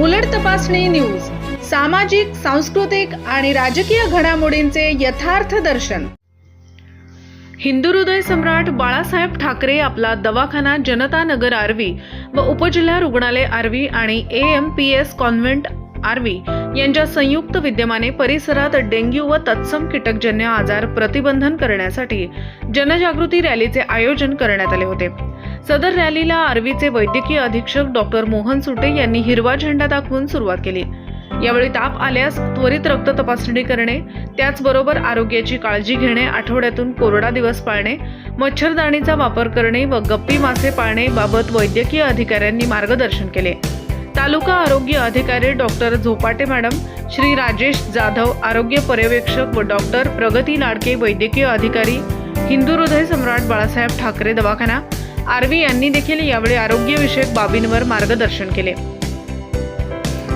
उलट तपासणी न्यूज सामाजिक सांस्कृतिक आणि राजकीय घडामोडींचे यथार्थ दर्शन. हिंदू हृदय सम्राट बाळासाहेब ठाकरे आपला दवाखाना जनता नगर आर्वी व उपजिल्हा रुग्णालय आर्वी आणि A M P S convent Arvi यांच्या संयुक्त विद्यमाने परिसरात डेंग्यू व तत्सम कीटकजन्य आजार प्रतिबंधन करण्यासाठी जनजागृती रॅलीचे आयोजन करण्यात आले होते. सदर रॅलीला आर्वीचे वैद्यकीय अधीक्षक डॉक्टर मोहन सुटे यांनी हिरवा झेंडा दाखवून सुरुवात केली. यावेळी ताप आल्यास त्वरित रक्त तपासणी करणे त्याचबरोबर आरोग्याची काळजी घेणे आठवड्यातून कोरडा दिवस पाळणे मच्छरदाणीचा वापर करणे व गप्पी मासे पाळणे बाबत वैद्यकीय अधिकाऱ्यांनी मार्गदर्शन केले. तालुका आरोग्य अधिकारी डॉक्टर झोपाटे मॅडम श्री राजेश जाधव आरोग्य पर्यवेक्षक व डॉक्टर प्रगती लाडके वैद्यकीय अधिकारी हिंदू हृदय सम्राट बाळासाहेब ठाकरे दवाखाना आर्वी यांनी देखील यावेळी आरोग्यविषयक बाबींवर मार्गदर्शन केले.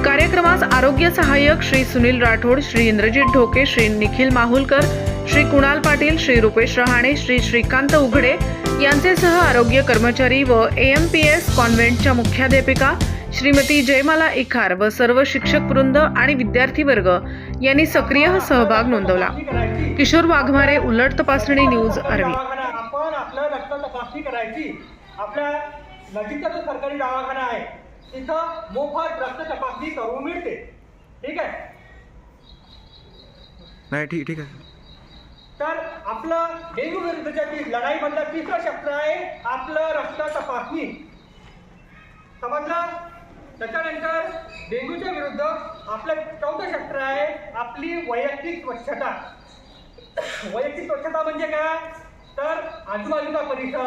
कार्यक्रमास आरोग्य सहाय्यक श्री सुनील राठोड श्री इंद्रजित ढोके श्री निखिल माहुलकर श्री कुणाल पाटील श्री रुपेश रहाणे श्री श्रीकांत उघडे यांचे सह आरोग्य कर्मचारी व एम पी एस कॉन्व्हेंटच्या मुख्याध्यापिका श्रीमती जयमाला इखार व सर्व शिक्षक वृंद आणि विद्यार्थी वर्ग यांनी सक्रिय सहभाग नोंदवला. किशोर वाघमारे उलट तपासणी न्यूज अरवी दवाखाना आपण आपलं रक्त तपासणी करायची. आपल्या नजीकचा जो सरकारी दवाखाना आहे. तिथं मोफत रक्त तपासणी करून मिळते. ठीक आहे? नाही ठीक ठीक आहे. तर आपलं डेंग्यू विरुद्धच्या लढाईमधलं तिसरं शस्त्र आहे आपलं रक्त तपासणी. समजलं? त्याच्यानंतर डेंग्यूच्या विरुद्ध आपलं चौथं शस्त्र आहे आपली वैयक्तिक स्वच्छता. वैयक्तिक स्वच्छता म्हणजे काय? तर आजूबाजूचा परिसर